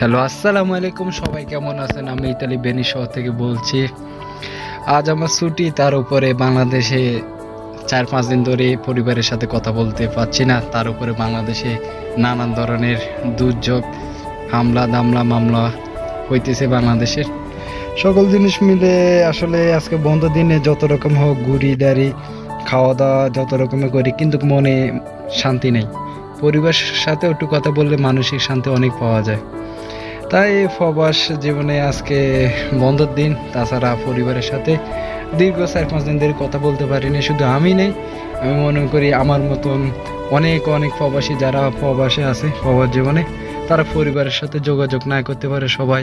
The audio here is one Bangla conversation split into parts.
হ্যালো, আসসালামু আলাইকুম। সবাই কেমন আছেন? আমি ইতালি বেনি শহর থেকে বলছি। আজ আমার ছুটি, তার উপরে বাংলাদেশে চার পাঁচ দিন ধরে পরিবারের সাথে কথা বলতে পারছি না। তার উপরে বাংলাদেশে নানান ধরনের দুর্যোগ, হামলা, দামলা, মামলা হইতেছে বাংলাদেশের সকল জিনিস মিলে আসলে আজকে বন্ধ দিনে যত রকম হোক ঘুরি দাঁড়ি, খাওয়া দাওয়া যত রকমের করি, কিন্তু মনে শান্তি নেই। পরিবারের সাথে একটু কথা বললে মানসিক শান্তি অনেক পাওয়া যায়। তাই প্রবাস জীবনে আজকে বন্ধের দিন, তাছাড়া পরিবারের সাথে দীর্ঘ চার পাঁচ দিন ধরে কথা বলতে পারিনি, শুধু আমি নেই। আমি মনে করি আমার মতন অনেক অনেক প্রবাসী যারা প্রবাসে আছে, প্রবাস জীবনে, তারা পরিবারের সাথে যোগাযোগ না করতে পারে সবাই।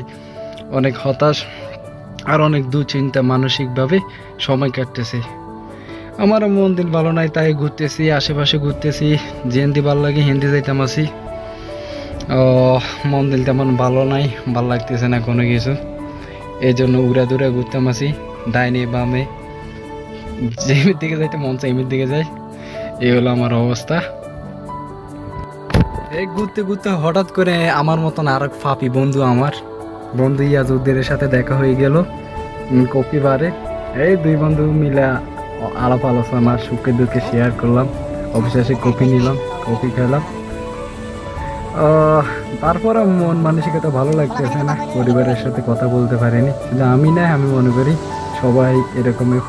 অনেক হতাশ আর অনেক দুশ্চিন্তা মানসিকভাবে সময় কাটতেছে। আমারও মন দিন ভালো নাই, তাই ঘুরতেছি, আশেপাশে ঘুরতেছি যেহেন্দি ভালো লাগে হিন্দি যাইতাম ও মন দিল তেমন ভালো নাই, ভালো লাগতেছে না কোনো কিছু। এই জন্য উড়া দুরা ঘুরতাম আছি, ডাইনে বামে। যেমির দিকে যাইতে মন চাই এমির দিকে যাই, এই হলো আমার অবস্থা। এই ঘুরতে ঘুরতে হঠাৎ করে আমার মতন আর এক ফাপি বন্ধু আমার, বন্ধু ইয়াজুদ্দের সাথে দেখা হয়ে গেল কপি বারে। এই দুই বন্ধু মিলে আলাপ আলোচনা সুখে দুঃখে শেয়ার করলাম অবশেষে কপি নিলাম, কপি খেলাম। তারপরে মন মানসিকতা ভালো লাগতেছে না। পরিবারের সাথে কথা বলতে পারিনি। আমি না আমি মনে করি সবাই এরকমই